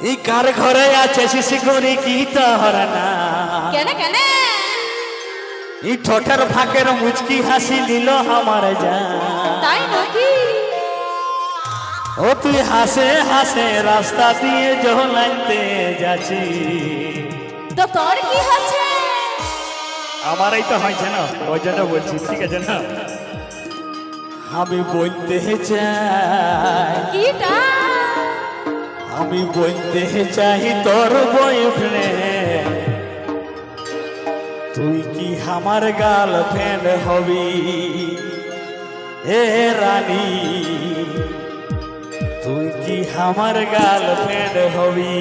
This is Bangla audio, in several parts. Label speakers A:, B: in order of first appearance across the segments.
A: এই কার ঘরে আছে শিশি করি কি তোর না
B: কেন কেন?
A: এই ঠোঁটের ফাঁকের মুচকি হাসি দিল আমার যা
B: তাই নাকি?
A: ও তুই হাসে হাসে রাস্তা দিয়ে জলাইতে যাচ্ছি।
B: তো তোর কি হচ্ছে?
A: আমারই তো হয়েছে না ওই জন্য বলছি ঠিক আছে না? আমি বলতে চাই।
B: কিটা
A: আমি বলতে চাই তোর বয়ফ্রেন্ড তুই কি আমার গার্লফ্রেন্ড হবি? এ রানী, তুই কি আমার গার্লফ্রেন্ড হবি?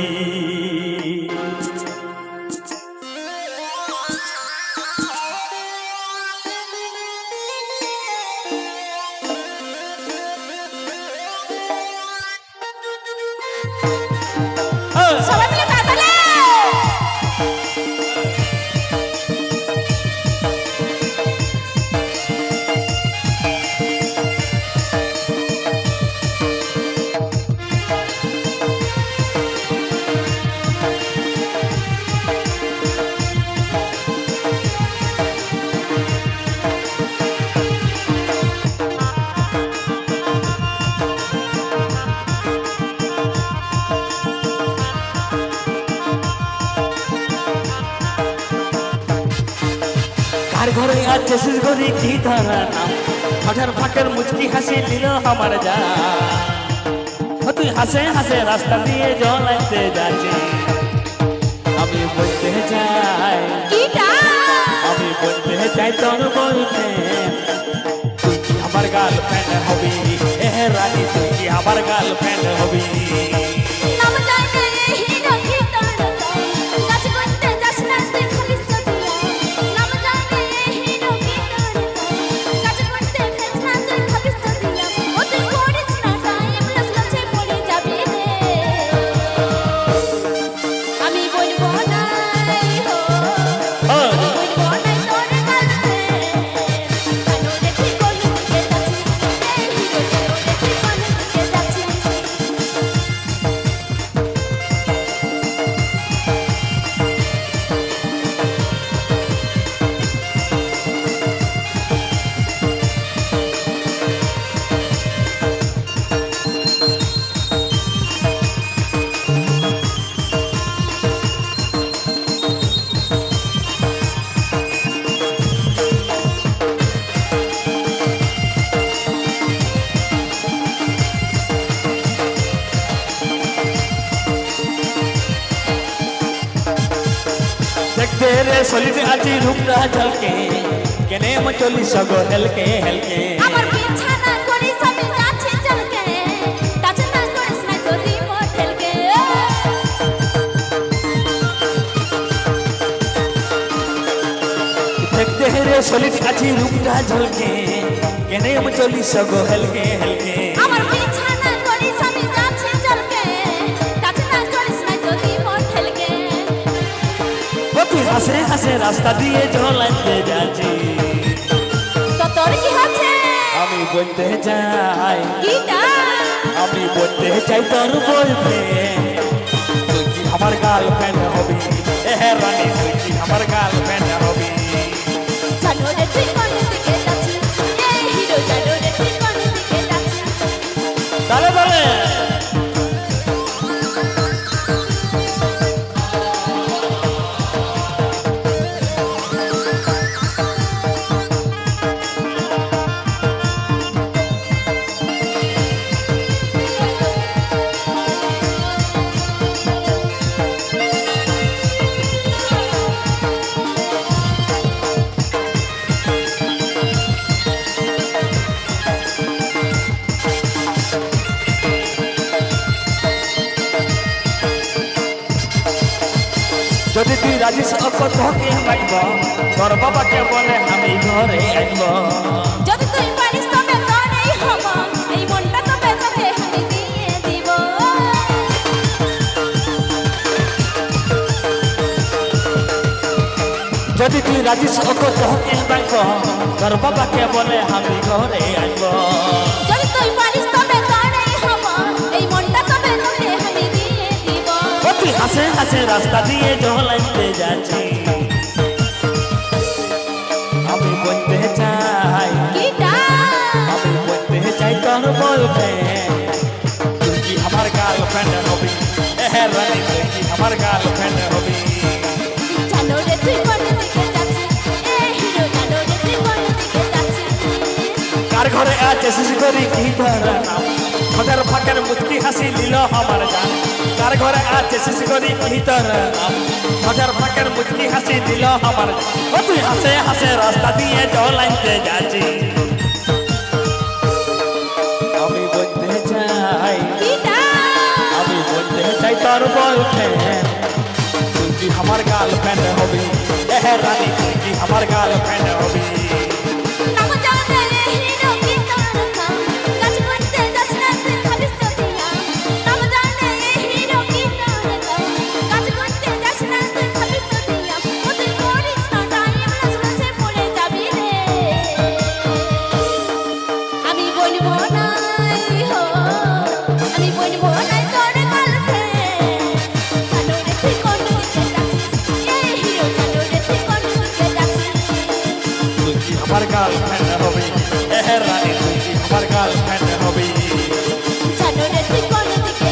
A: কার ঘরে আছে শেষ ঘরে কি ধরা? নাম হঠাৎ ফাঁকের মুচকি হাসি দিল আমার যা। ও তুই হাসে হাসে রাস্তা দিয়ে জলাইতে যাচ্ছি আমি বলতে চাই
B: কিটা?
A: আমি বলতে চাই তোর বলতে তুই কি আমার গার্লফ্রেন্ড হবি? দেখতে রে সলিতে আজি রূপটা ঝলকে কেনে মচলি সগো হেলকে হেলকে
B: আমার বিছানা করিস আমি যাচ্ছি চলকে টাচ না করিস না যদি মোটেলকে
A: দেখতে রে সলিতে আজি রূপটা ঝলকে কেনে মচলি সগো হেলকে হেলকে
B: আমার
A: হাসে হাসে রাস্তা দিয়ে জলাইতে যাচ্ছি।
B: তো তোর কি হচ্ছে?
A: আমি বলতে চাই আমি বলতে চাই তোর বলতে তুই কি আমার গার্লফ্রেন্ড হবি? হ্যাঁ রানী তুই কি আমার গার্লফ্রেন্ড হবি?
B: জানো রে তুই কোন দিকে
A: যদি তুই রাজিস তোকে মাইব? তোর বাবাকে বলে আমি ঘরে আইব।
B: যদি তুই পারিস তবে তোরই হব। এই মনটা তবে তোকে আমি দিয়ে দিব।
A: যদি তুই রাজিস তোকে মাইব? তোর বাবাকে বলে আমি ঘরে আইব। হাসে রাস্তা দিয়ে জলাইতে যাচ্ছি। আমি বলতে চাই আমি বলতে চাই তোর বলবে তুই কি আমার গার্লফ্রেন্ড হবি? রানী তুই কি আমার গার্লফ্রেন্ড হবি?
B: জানো রে তুই কোন দিকে যাচ্ছিস? এ হিরো জানো রে তুই কোন দিকে যাচ্ছিস?
A: কার ঘরে আছে শিশু করি কি নাম? ঠোঁটের ফাঁকের মুক্তি হাসি নিল আমার জান কার ঘরে আছে শিশু করি তোর নাম ঠোঁটের ফাঁকের মুক্তি হাসি নিল আমার ও তুই হাসে হাসে রাস্তা দিয়ে জলাইতে যাচ্ছি। আমি বলতে চাই, আমি বলতে চাই তোর বয়ফ্রেন্ড তুই কি আমার গার্লফ্রেন্ড হবি? এ রানী, তুই কি আমার গার্লফ্রেন্ড হবি?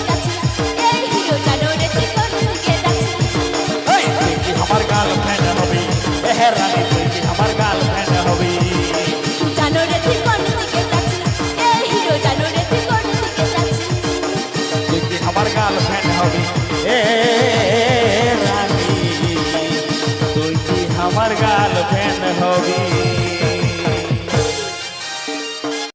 B: যাচ্ছিস? এই হিরো জানো রে তুই কোন দিকে যাচ্ছিস?
A: এই তুই কি আমার গার্লফ্রেন্ড হবি? এ রানী তুই কি আমার গার্লফ্রেন্ড হবি?
B: জানো রে তুই কোন দিকে যাচ্ছিস? এই হিরো জানো রে তুই কোন দিকে যাচ্ছিস?
A: তুই কি আমার গার্লফ্রেন্ড হবি? এ